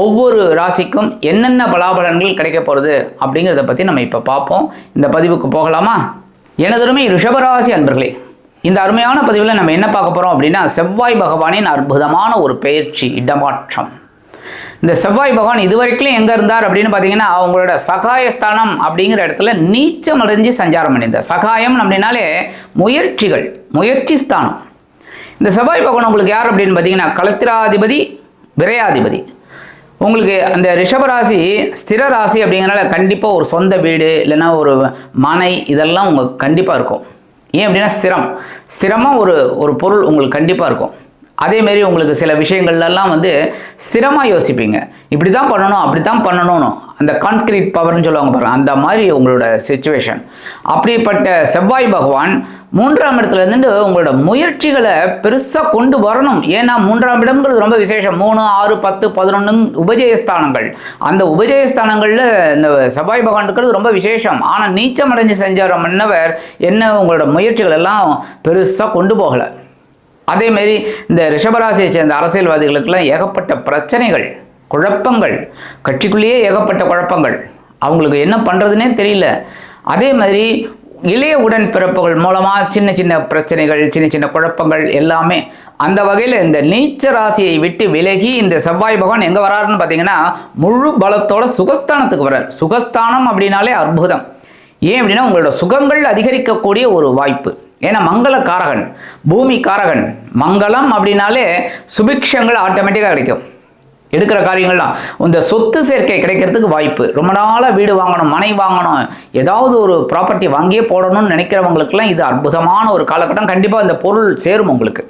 ஒவ்வொரு ராசிக்கும் என்னென்ன பலாபலன்கள் கிடைக்க போகிறது அப்படிங்கிறத பற்றி நம்ம இப்போ பார்ப்போம். இந்த பதிவுக்கு போகலாமா? எனதருமை ரிஷபராசி அன்பர்களே இந்த அருமையான பதிவில் நம்ம என்ன பார்க்க போகிறோம் அப்படின்னா செவ்வாய் பகவானின் அற்புதமான ஒரு பயிற்சி இடமாற்றம். இந்த செவ்வாய் பகவான் இதுவரைக்கும் எங்கே இருந்தார் அப்படின்னு பார்த்தீங்கன்னா அவங்களோட சகாயஸ்தானம் அப்படிங்கிற இடத்துல நீச்சம் அடைஞ்சு சஞ்சாரம் பண்ணியிருந்தார் சகாயம் அப்படின்னாலே முயற்சிகள் முயற்சி ஸ்தானம். இந்த செவ்வாய் பகவான் உங்களுக்கு யார் அப்படின்னு பார்த்தீங்கன்னா கலத்திராதிபதி விரையாதிபதி. உங்களுக்கு அந்த ரிஷபராசி ஸ்திர ராசி அப்படிங்கிறனால கண்டிப்பாக ஒரு சொந்த வீடு இல்லைன்னா ஒரு மனை இதெல்லாம் உங்களுக்கு கண்டிப்பாக இருக்கும். ஏன் அப்படின்னா ஸ்திரம். ஸ்திரமாக ஒரு ஒரு பொருள் உங்களுக்கு கண்டிப்பாக இருக்கும். அதேமாரி உங்களுக்கு சில விஷயங்கள்லாம் வந்து ஸ்திரமாக யோசிப்பீங்க. இப்படி தான் பண்ணணும் அப்படி தான் பண்ணணும்னு. அந்த கான்கிரீட் பவர்னு சொல்லுவாங்க பாருங்க அந்த மாதிரி உங்களோட சுச்சுவேஷன் அப்படிப்பட்ட செவ்வாய் பகவான் மூன்றாம் இடத்துல உங்களோட முயற்சிகளை பெருசாக கொண்டு வரணும். ஏன்னா மூன்றாம் இடம்ங்கிறது ரொம்ப விசேஷம். மூணு ஆறு பத்து பதினொன்று உபஜயஸ்தானங்கள். அந்த உபஜயஸ்தானங்களில் இந்த செவ்வாய் பகவான் இருக்கிறது ரொம்ப விசேஷம். ஆனால் நீச்சம் அடைஞ்சு செஞ்சார் மன்னவர் என்ன உங்களோட முயற்சிகள் எல்லாம் பெருசாக கொண்டு போகலை. அதேமாரி இந்த ரிஷபராசியை சேர்ந்த அரசியல்வாதிகளுக்கெல்லாம் ஏகப்பட்ட பிரச்சனைகள் குழப்பங்கள் கட்சிக்குள்ளேயே ஏகப்பட்ட குழப்பங்கள். அவங்களுக்கு என்ன பண்ணுறதுனே தெரியல. அதே மாதிரி இளைய உடன்பிறப்புகள் மூலமாக சின்ன சின்ன பிரச்சனைகள் சின்ன சின்ன குழப்பங்கள் எல்லாமே அந்த வகையில் இந்த நீச்ச ராசியை விட்டு விலகி இந்த செவ்வாய் பகவான் எங்கே வராருன்னு பார்த்தீங்கன்னா முழு பலத்தோட சுகஸ்தானத்துக்கு வர்றார் சுகஸ்தானம் அப்படின்னாலே அற்புதம். ஏன் அப்படின்னா உங்களோட சுகங்கள் அதிகரிக்கக்கூடிய ஒரு வாய்ப்பு. ஏன்னா மங்கள காரகன் பூமி காரகன் மங்களம் அப்படின்னாலே சுபிக்ஷங்கள் ஆட்டோமேட்டிக்காக கிடைக்கும். எடுக்கிற காரியங்கள்லாம். இந்த சொத்து சேர்க்கை கிடைக்கிறதுக்கு வாய்ப்பு. ரொம்ப நாளாக வீடு வாங்கணும் மனை வாங்கணும் ஏதாவது ஒரு ப்ராப்பர்ட்டி வாங்கியே போடணும்னு நினைக்கிறவங்களுக்குலாம் இது அற்புதமான ஒரு காலகட்டம். கண்டிப்பாக இந்த பொருள் சேரும் உங்களுக்கு.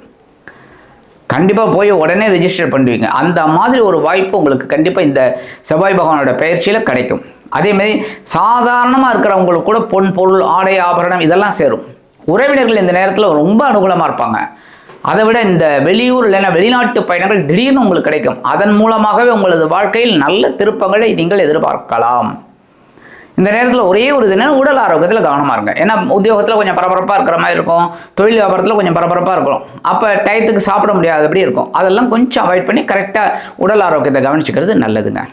கண்டிப்பாக போய் உடனே ரெஜிஸ்டர் பண்ணுவீங்க. அந்த மாதிரி ஒரு வாய்ப்பு உங்களுக்கு கண்டிப்பாக இந்த செவ்வாய் பகவானோட பயிற்சியில் கிடைக்கும். அதேமாரி சாதாரணமாக இருக்கிறவங்களுக்கு கூட பொன் பொருள் ஆடை ஆபரணம் இதெல்லாம் சேரும். உறவினர்கள் இந்த நேரத்தில் ரொம்ப அனுகூலமாக இருப்பாங்க. அதை விட இந்த வெளியூர் இல்லைன்னா வெளிநாட்டு பயணங்கள் திடீர்னு உங்களுக்கு கிடைக்கும். அதன் மூலமாகவே உங்களது வாழ்க்கையில் நல்ல திருப்பங்களை நீங்கள் எதிர்பார்க்கலாம். இந்த நேரத்தில் ஒரே ஒரு இது உடல் ஆரோக்கியத்தில் கவனமாக இருங்க. ஏன்னா உத்தியோகத்தில் கொஞ்சம் பரபரப்பாக இருக்கிற மாதிரி இருக்கும். தொழில் வியாபாரத்தில் கொஞ்சம் பரபரப்பாக இருக்கும். அப்போ டயத்துக்கு சாப்பிட முடியாதபடி இருக்கும். அதெல்லாம் கொஞ்சம் அவாய்ட் பண்ணி கரெக்டாக உடல் ஆரோக்கியத்தை கவனிச்சுக்கிறது நல்லதுங்க.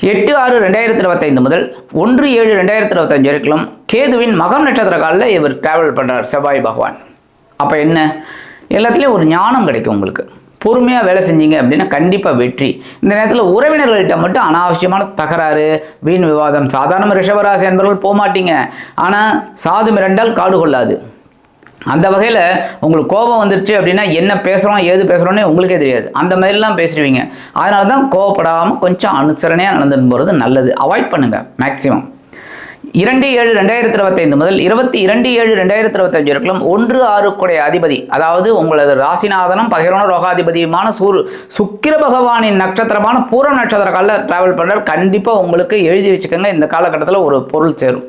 எட்டு ஆறு ரெண்டாயிரத்தி இருபத்தைந்து முதல் ஒன்று ஏழு ரெண்டாயிரத்தி இருபத்தஞ்சு வரைக்கும் கேதுவின் மகம் நட்சத்திர காலில் இவர் டிராவல் பண்ணுறார் செவ்வாய் பகவான். அப்போ என்ன? எல்லாத்துலேயும் ஒரு ஞானம் கிடைக்கும் உங்களுக்கு. பொறுமையாக வேலை செஞ்சீங்க அப்படின்னா கண்டிப்பாக வெற்றி. இந்த நேரத்தில் உறவினர்கள்ட்ட மட்டும் அனாவசியமான தகராறு வீண் விவாதம் சாதாரண ரிஷபராசி என்பவர்கள் போக மாட்டீங்க ஆனால் சாது மிரண்டால் காடு கொள்ளாது. அந்த வகையில் உங்களுக்கு கோபம் வந்துருச்சு அப்படின்னா என்ன பேசுகிறோம் ஏது பேசுகிறோன்னே உங்களுக்கே தெரியாது. அந்த மாதிரிலாம் பேசிடுவீங்க. அதனால தான் கோவப்படாமல் கொஞ்சம் அனுசரணையாக நடந்துட்டு போகிறது நல்லது. அவாய்ட் பண்ணுங்கள் மேக்ஸிமம் இரண்டு ஏழு ரெண்டாயிரத்தி இருபத்தைந்து முதல் இருபத்தி இரண்டு ஏழு ரெண்டாயிரத்தி இருபத்தஞ்சு வரைக்கும் ஒன்று ஆறு குடைய அதிபதி அதாவது உங்களது ராசிநாதனம் பகிரோன ரோகாதிபதியுமான சூர் சுக்கிர பகவானின் நட்சத்திரமான பூர நட்சத்திர காலில் டிராவல் பண்ணுறார் கண்டிப்பாக உங்களுக்கு எழுதி வச்சுக்கோங்க. இந்த காலகட்டத்தில் ஒரு பொருள் சேரும்.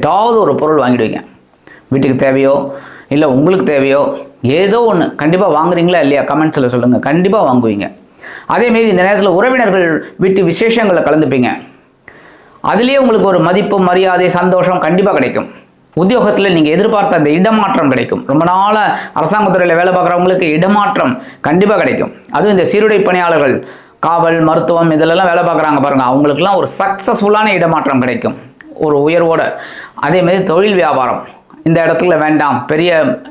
ஏதாவது ஒரு பொருள் வாங்கிடுவீங்க. வீட்டுக்கு தேவையோ இல்லை உங்களுக்கு தேவையோ ஏதோ ஒன்று கண்டிப்பாக வாங்குறீங்களா இல்லையா? கமெண்ட்ஸில் சொல்லுங்கள் கண்டிப்பாக வாங்குவீங்க. அதேமாரி இந்த நேரத்தில் உறவினர்கள் வீட்டு விசேஷங்களை கலந்துப்பீங்க. அதுலேயே உங்களுக்கு ஒரு மதிப்பு மரியாதை சந்தோஷம் கண்டிப்பாக கிடைக்கும். உத்தியோகத்தில் நீங்கள் எதிர்பார்த்த அந்த இடமாற்றம் கிடைக்கும். ரொம்ப நாளாக அரசாங்கத்துறையில் வேலை பார்க்குறவங்களுக்கு இடமாற்றம் கண்டிப்பாக கிடைக்கும். அதுவும் இந்த சீருடை பணியாளர்கள் காவல் மருத்துவம் இதிலெல்லாம் வேலை பார்க்குறாங்க பாருங்கள் அவங்களுக்குலாம் ஒரு சக்ஸஸ்ஃபுல்லான இடமாற்றம் கிடைக்கும். ஒரு உயர்வோட. அதேமாரி தொழில் வியாபாரம். இந்த இடத்துல வேண்டாம் பெரிய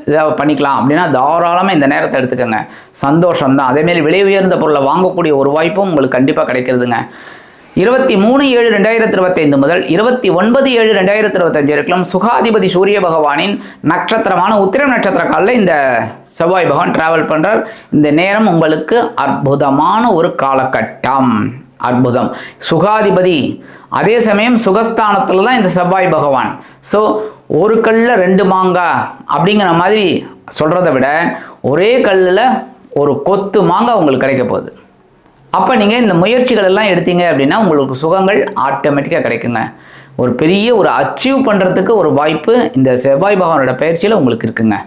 இதாக பண்ணிக்கலாம் அப்படின்னா தாராளமாக இந்த நேரத்தை எடுத்துக்கோங்க. சந்தோஷம் தான் அதேமாரி விலை உயர்ந்த பொருளை வாங்கக்கூடிய ஒரு வாய்ப்பும் உங்களுக்கு கண்டிப்பாக கிடைக்கிறதுங்க. இருபத்தி மூணு ஏழு ரெண்டாயிரத்தி இருபத்தைந்து முதல் இருபத்தி ஒன்பது ஏழு ரெண்டாயிரத்தி இருபத்தஞ்சு வரைக்கும் சுகாதிபதி சூரிய பகவானின் நட்சத்திரமான உத்திரம் நட்சத்திர காலில் இந்த செவ்வாய் பகவான் டிராவல் பண்ணுறார் இந்த நேரம் உங்களுக்கு அற்புதமான ஒரு காலகட்டம். அற்புதம். சுகாதிபதி அதே சமயம் சுகஸ்தானத்தில் தான் இந்த செவ்வாய் பகவான். ஸோ ஒரு கல்லில் ரெண்டு மாங்காய் அப்படிங்கிற மாதிரி சொல்கிறத விட ஒரே கல்லில் ஒரு கொத்து மாங்காய் உங்களுக்கு கிடைக்க போகுது. அப்போ நீங்கள் இந்த முயற்சிகள் எல்லாம் எடுத்தீங்க அப்படின்னா உங்களுக்கு சுகங்கள் ஆட்டோமேட்டிக்காக கிடைக்குங்க. ஒரு பெரிய ஒரு அச்சீவ் பண்ணுறதுக்கு ஒரு வாய்ப்பு இந்த செவ்வாய் பகவானோட பயிற்சியில் உங்களுக்கு இருக்குங்க.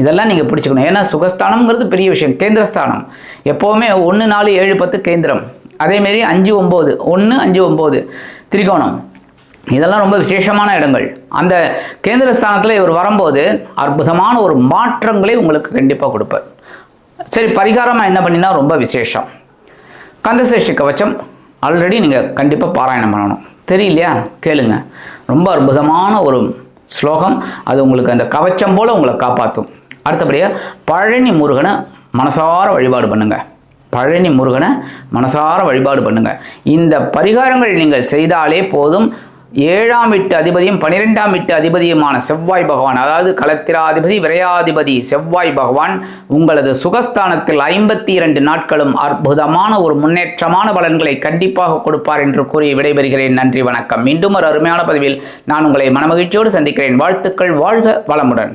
இதெல்லாம் நீங்கள் பிடிச்சிக்கணும். ஏன்னா சுகஸ்தானம்ங்கிறது பெரிய விஷயம். கேந்திரஸ்தானம். எப்போவுமே ஒன்று நாலு ஏழு பத்து கேந்திரம். அதேமாரி அஞ்சு ஒம்பது ஒன்று அஞ்சு ஒம்பது திரிகோணம். இதெல்லாம் ரொம்ப விசேஷமான இடங்கள். அந்த கேந்திர ஸ்தானத்தில் இவர் வரும்போது அற்புதமான ஒரு மாற்றங்களை உங்களுக்கு கண்டிப்பாக கொடுப்பார். சரி பரிகாரமாக என்ன பண்ணினா ரொம்ப விசேஷம். கந்தசேஷ்டி கவச்சம். ஆல்ரெடி நீங்கள் கண்டிப்பாக பாராயணம் பண்ணணும். தெரியலையா? கேளுங்க. ரொம்ப அற்புதமான ஒரு ஸ்லோகம். அது உங்களுக்கு அந்த கவச்சம் போல் உங்களை காப்பாற்றும். அடுத்தபடியாக பழனி முருகனை மனசார வழிபாடு பண்ணுங்கள் பழனி முருகனை மனசார வழிபாடு பண்ணுங்க. இந்த பரிகாரங்கள் நீங்கள் செய்தாலே போதும். ஏழாம் வீட்டு அதிபதியும் பனிரெண்டாம் வீட்டு அதிபதியுமான செவ்வாய் பகவான் அதாவது கலத்திராதிபதி விரையாதிபதி செவ்வாய் பகவான் உங்களது சுகஸ்தானத்தில் ஐம்பத்தி இரண்டு நாட்களும் அற்புதமான ஒரு முன்னேற்றமான பலன்களை கண்டிப்பாக கொடுப்பார் என்று கூறி விடைபெறுகிறேன். நன்றி வணக்கம். மீண்டும் ஒரு அருமையான பதிவில் நான் உங்களை மனமகிழ்ச்சியோடு சந்திக்கிறேன். வாழ்த்துக்கள் வாழ்க வளமுடன்.